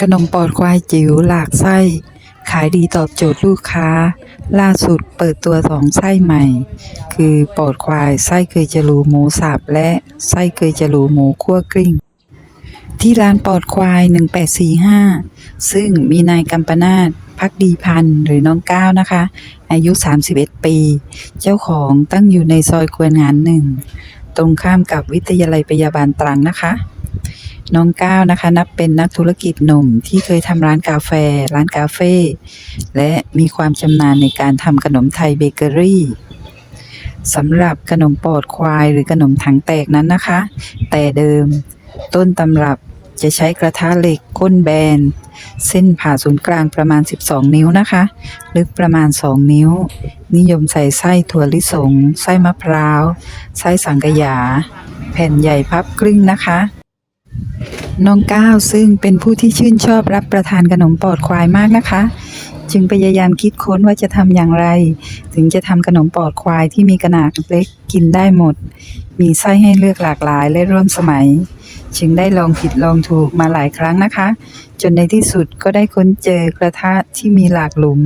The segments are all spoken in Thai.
ขนมปอดควายจิ๋วหลากไส้ ขายดีตอบโจทย์ลูกค้า ล่าสุดเปิดตัวสองไส้ใหม่ คือปอดควายไส้เคยจะรูหมูสับและไส้เคยจะรูหมูคั่วกลิ้ง ที่ร้านปอดควาย 1845 ซึ่งมีนายกัมปนาตพักดีพันธ์หรือน้องก้าวนะคะ อายุ 31 ปี เจ้าของตั้งอยู่ในซอยกวนงานหนึ่ง ตรงข้ามกับวิทยาลัยพยาบาลตรังนะคะ น้องก้าวนะคะ นับเป็นนักธุรกิจหนุ่มที่เคยทำร้านกาแฟ ร้านคาเฟ่และมีความชำนาญในการทำขนมไทยเบเกอรี่สำหรับขนมปอดควายหรือขนมถังแตกนั้นนะคะ แต่เดิม ต้นตำรับจะใช้กระทะเหล็กก้นแบน เส้นผ่าศูนย์กลางประมาณ 12 นิ้วนะคะ ลึกประมาณ 2 นิ้ว นิยมใส่ไส้ถั่วลิสง ไส้มะพร้าว ไส้สังกะยา แผ่นใหญ่พับครึ่งนะคะ น้องก้าวซึ่งเป็นผู้ที่ชื่นชอบรับประทานขนมปอดควายมากนะคะ จึงพยายามคิดค้นว่าจะทำอย่างไร ถึงจะทำขนมปอดควายที่มีขนาดเล็กกินได้หมด มีไส้ให้เลือกหลากหลายและร่วมสมัย จึงได้ลองผิดลองถูกมาหลายครั้งนะคะ จนในที่สุดก็ได้ค้นเจอกระทะที่มีหลากหลุม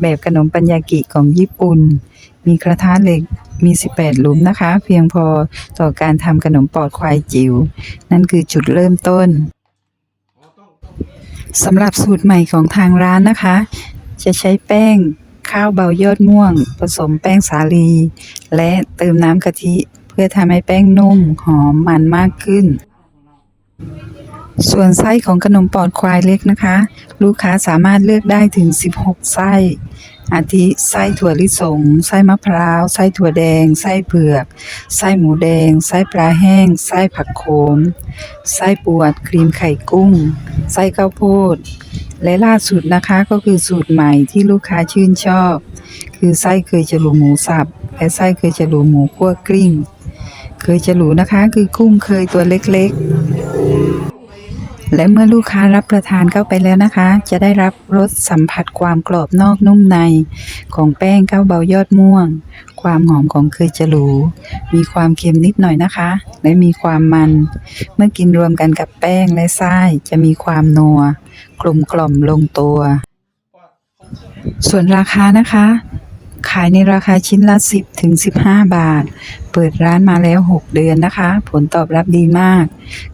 แบบขนมปัญญากิของญี่ปุ่น มีกระทะเหล็กมี 18 หลุมนะคะ เพียงพอต่อการทำขนมปอดควายจิ๋วนั่นคือจุดเริ่มต้นสำหรับสูตรใหม่ของทางร้านนะคะ จะใช้แป้งข้าวเบายอดม่วง ผสมแป้งสาลี และเติมน้ำกะทิเพื่อทำให้แป้งนุ่มหอมมันมากขึ้น ส่วนไส้ของขนมปอดควายเล็กนะคะ ลูกค้าสามารถเลือกได้ถึง 16 ไส้ อาทิไส้ถั่วลิสง ไส้มะพร้าว ไส้ถั่วแดง ไส้เผือก ไส้หมูแดง ไส้ปลาแห้ง ไส้ผักโขม ไส้ปวด ครีมไข่กุ้ง ไส้ข้าวโพด และล่าสุดนะคะก็คือสูตรใหม่ที่ลูกค้าชื่นชอบ คือไส้เคยจะหลูหมูสับ และไส้เคยจะหลูหมูคั่วกลิ้ง เคยจะหลูนะคะคือกุ้งเคยตัวเล็กๆ และเมื่อลูกค้ารับประทานเข้าไปแล้วนะคะ จะได้รับรสสัมผัสความกรอบนอกนุ่มใน ของแป้งข้าวเบายอดม่วง ความหอมของเคยจะหลูมีความเค็มนิดหน่อยนะคะ และมีความมัน เมื่อกินรวมกันกับแป้งและไส้จะมีความนัว กลมกล่อมลงตัว ส่วนราคานะคะ ขายในราคาชิ้นละ 10ถึง15 บาท เปิดร้านมาแล้ว 6 เดือนนะคะ ผลตอบรับดีมาก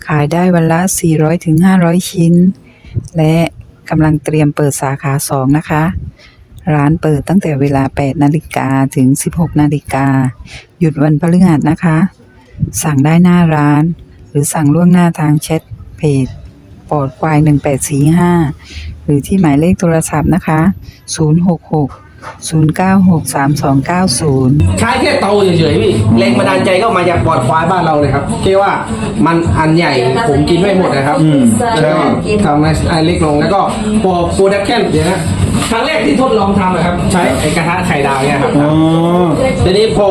ขายได้วันละ 400ถึง500 ชิ้น และกำลังเตรียมเปิดสาขา 2 นะคะ ร้านเปิดตั้งแต่เวลา 8 นาฬิกาถึง 16 นาฬิกา หยุดวันพฤหัสนะคะ สั่งได้หน้าร้าน หรือสั่งล่วงหน้าทางแชทเพจปอดควาย 1845 หรือที่หมายเลขโทรศัพท์นะคะ 066 096 3290ใช้แค่เตาเฉยๆพี่แรงบันดาลใจก็มาจากปอดควายบ้านเราเลยครับแค่ว่ามันอันใหญ่ผมกินไม่หมดนะครับแล้วก็ทำให้อันเล็กลงแล้วก็พอโปรดักชั่นเดี๋ยวนะครั้งแรกที่ทดลองทำนะครับ ใช้ไอ้กระทะไข่ดาวเนี่ยครับอ๋อทีนี้พอ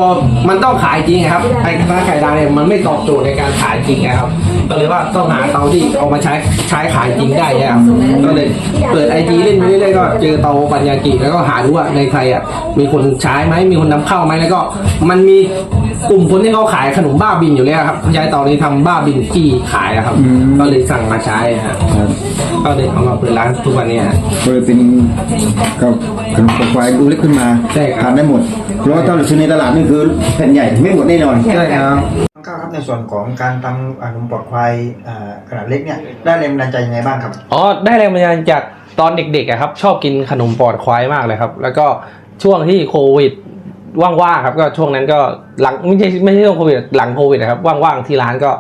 มันต้องขายจริงอะครับไอ้กระทะไข่ดาวเนี่ยมันไม่ตอบโจทย์ในการขายจริงนะครับ ก็เลยว่าต้องหาเตาที่เอามาใช้ใช้ขายจริงได้นะครับก็เลยเปิดไอจีเล่นไปเรื่อยๆก็เจอเตาปัญญากิแล้วก็หาดูว่าในไทยอะมีคนใช้ไหมมีคนนำเข้าไหมแล้วก็มันมีกลุ่มคนที่เขาขายขนมบ้าบินอยู่แล้วครับยายเตานี้ทำบ้าบินจี้ขายอะครับ ก็เลยสั่งมาใช้ฮะครับก็เลยเอามาเปิดร้านทุกวันนี้ฮะเปิดเป็นกับขนมปังควายดูเล็กขึ้นมาใช่ครับทานได้หมดเพราะว่าถ้าเราซื้อในตลาดนี่คือแผ่นใหญ่ไม่หมดแน่นอนใช่ครับน้องก้าวครับในส่วนของการทำขนมปลอดควายอ่าขนาดเล็กเนี่ยได้แรงบันดาลใจยังไงบ้างครับอ๋อได้แรงบันดาลใจจาก ตอนเด็กๆอะครับ ชอบกินขนมปอดควายมากเลยครับ แล้วก็ช่วงที่โควิดว่างๆครับก็ช่วงนั้นก็หลังไม่ใช่ไม่ใช่ช่วงโควิดหลังโควิดนะครับว่างๆที่ร้านก็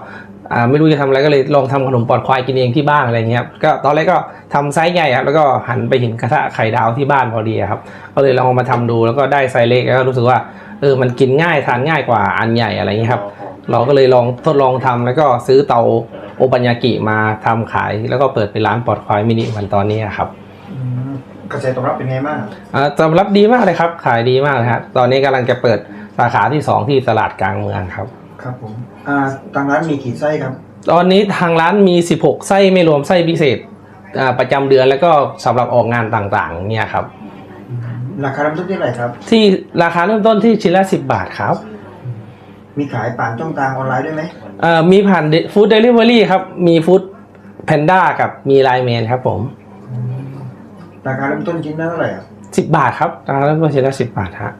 อ่าไม่รู้จะทำอะไรก็เลยลองทำขนมปอดควายกินเองที่บ้านอะไรเงี้ยครับก็ตอนแรกก็ทำไซส์ใหญ่ครับแล้วก็หันไปเห็นกระทะไข่ดาวที่บ้านพอดีครับก็เลยลองมาทำดูแล้วก็ได้ไซส์เล็กแล้วก็รู้สึกว่าเออมันกินง่ายทานง่ายกว่าอันใหญ่อะไรเงี้ยครับ เราก็เลยลองทดลองทำแล้วก็ซื้อเตาโอปัญญากิมาทำขาย แล้วก็เปิดเป็นร้านปลอดควายมินิวันตอนนี้ครับกระแสตอบรับเป็นไงบ้างอ่าตอบรับดีมากเลยครับ ขายดีมากเลยครับตอนนี้กำลังจะเปิดสาขาที่2ที่ตลาดกลางเมืองครับครับผมอ่าทางร้านมีกี่ไส้ครับ ตอนนี้ทางร้านมี 16 ไส้ไม่รวมไส้พิเศษอ่าประจำเดือนแล้วก็สำหรับออกงานต่างๆ เนี่ยครับ ราคาเริ่มต้นที่เท่าไหร่ครับ ที่ราคาเริ่มต้นที่ชิ้นละ10 บาทครับ มีขายผ่านช่องทางออนไลน์ด้วยไหมเอ่อมีผ่านฟู้ดเดลิเวอรี่ครับ มีฟู้ดแพนด้ากับมีไลแมนครับผมราคาเริ่มต้นชิ้นละเท่าไหร่อะสิบบาทครับราคาเริ่มต้นชิ้นละสิบบาทฮะ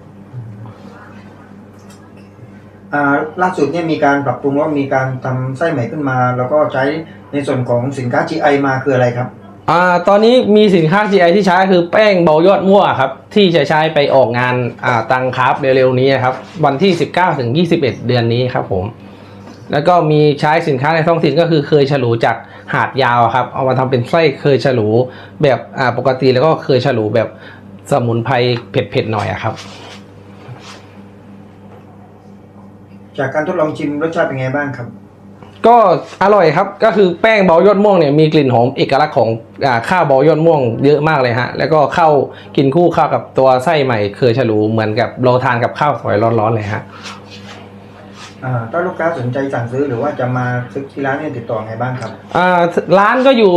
อ่าล่าสุดเนี่ยมีการปรับปรุงว่ามีการทำไส้ใหม่ขึ้นมา แล้วก็ใช้ในส่วนของสินค้า GI มาคืออะไรครับ อ่าตอนนี้มีสินค้า GI ที่ใช้คือแป้งเบายอดมั่วครับ ที่จะใช้ไปออกงานอ่าตังครับเร็วๆนี้ครับ วันที่ 19ถึง21 เดือนนี้ครับผม แล้วก็มีใช้สินค้าในท้องถิ่นก็คือเคยฉลูจากหาดยาวครับ เอามาทำเป็นไส้เคยฉลูแบบอ่าปกติแล้วก็เคยฉลูแบบสมุนไพรเผ็ดๆหน่อยครับ จากการทดลองชิมรสชาติเป็นไงบ้างครับ ก็อร่อยครับก็คือแป้งเบายอดม่วงเนี่ยมีกลิ่นหอมเอกลักษณ์ของอ่าข้าวเบายอดม่วงเยอะมากเลยฮะแล้วก็เข้ากินคู่เข้ากับตัวไส้ใหม่เคยฉลูเหมือนกับเราทานกับข้าวสวยร้อนๆเลยฮะอ่าถ้าลูกค้าสนใจสั่งซื้อหรือว่าจะมาซื้อที่ร้านเนี่ยติดต่อไงบ้างครับอ่าร้านก็อยู่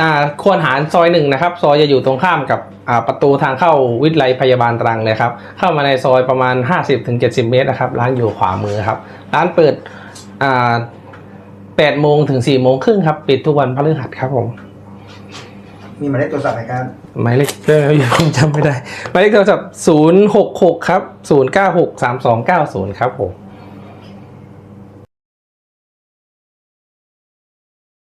อ่าควรหารซอยหนึ่งนะครับ ซอยจะอยู่ตรงข้ามกับอ่าประตูทางเข้าวิทยาลัยพยาบาลตรังเลยครับเข้ามาในซอยประมาณ 50-70 เมตรนะครับร้านอยู่ขวามือครับ ร้านเปิดอ่า 8โมงถึง4โมงครึ่งครับ ปิดทุกวันพฤหัสครับผม มีหมายเลขโทรศัพท์ไหมครับ หมายเลขเออผมจำไม่ได้ หมายเลขโทรศัพท์066 ครับ 096 3290 ครับผม